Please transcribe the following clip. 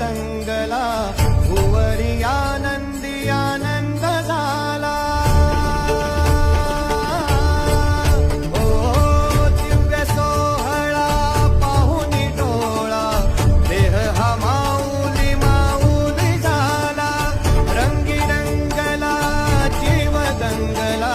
दंगला भुवरी आनंदी आनंद झाला ओ दिव्य सोहळा पाहुनी डोळा देह हा माऊली माऊली झाला. रंगी रंगला जीव दंगला